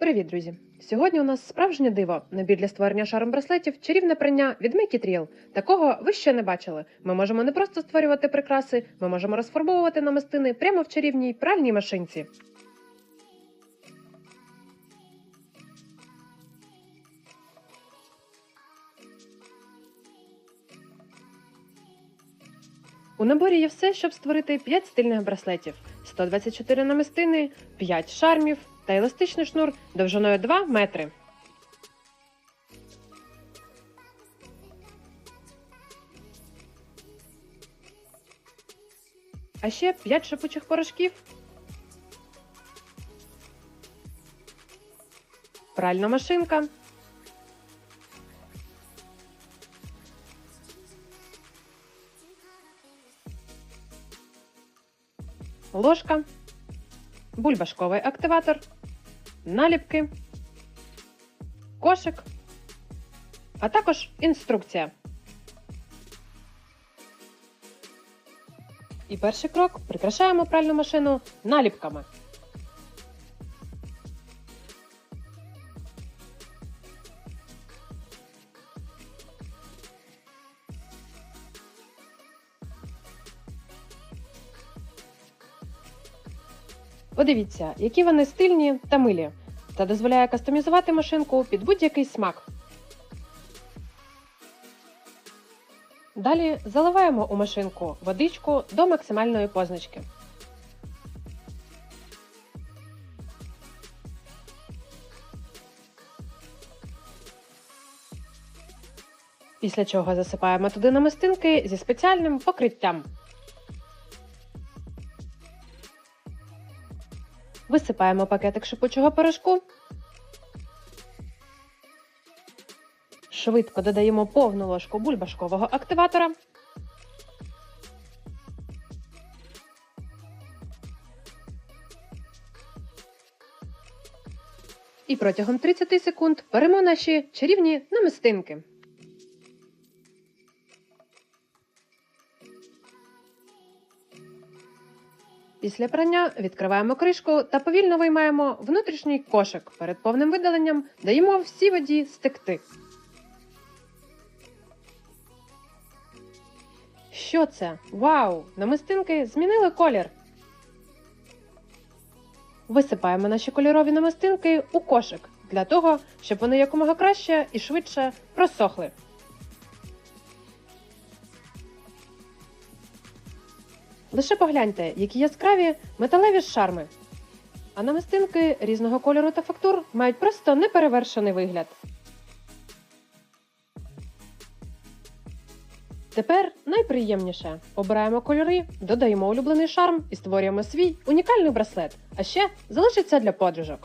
Привіт, друзі! Сьогодні у нас справжнє диво. Набір для створення шарм браслетів, чарівне прання від Make It Такого ви ще не бачили. Ми можемо не просто створювати прикраси, ми можемо розфарбовувати намистини прямо в чарівній пральній машинці. У наборі є все, щоб створити 5 стильних браслетів, 124 намистини, 5 шармів та еластичний шнур довжиною 2 метри. А ще 5 шипучих порошків. Пральна машинка. ложка, бульбашковий активатор, наліпки, кошик, а також інструкція. І перший крок прикрашаємо пральну машину наліпками. Подивіться, які вони стильні та милі, та дозволяє кастомізувати машинку під будь-який смак. Далі заливаємо у машинку водичку до максимальної позначки. Після чого засипаємо туди намистинки зі спеціальним покриттям. Висипаємо пакетик шипучого порошку. Швидко додаємо повну ложку бульбашкового активатора. І протягом 30 секунд беремо наші чарівні намистинки. Після прання відкриваємо кришку та повільно виймаємо внутрішній кошик. Перед повним видаленням даємо всій воді стекти. Що це? Вау! Намистинки змінили колір. Висипаємо наші кольорові намистинки у кошик для того, щоб вони якомога краще і швидше просохли. Лише погляньте, які яскраві металеві шарми. А намистинки різного кольору та фактур мають просто неперевершений вигляд. Тепер найприємніше. Обираємо кольори, додаємо улюблений шарм і створюємо свій унікальний браслет. А ще залишиться для подружок.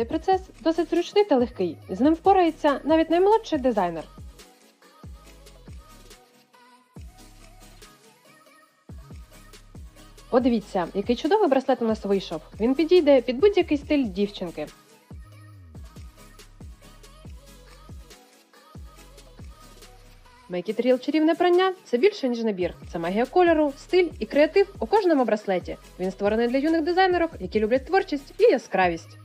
Цей процес досить зручний та легкий. З ним впорається навіть наймолодший дизайнер. Подивіться, який чудовий браслет у нас вийшов. Він підійде під будь-який стиль дівчинки. Make It Real чарівне прання це більше, ніж набір. Це магія кольору, стиль і креатив у кожному браслеті. Він створений для юних дизайнерок, які люблять творчість і яскравість.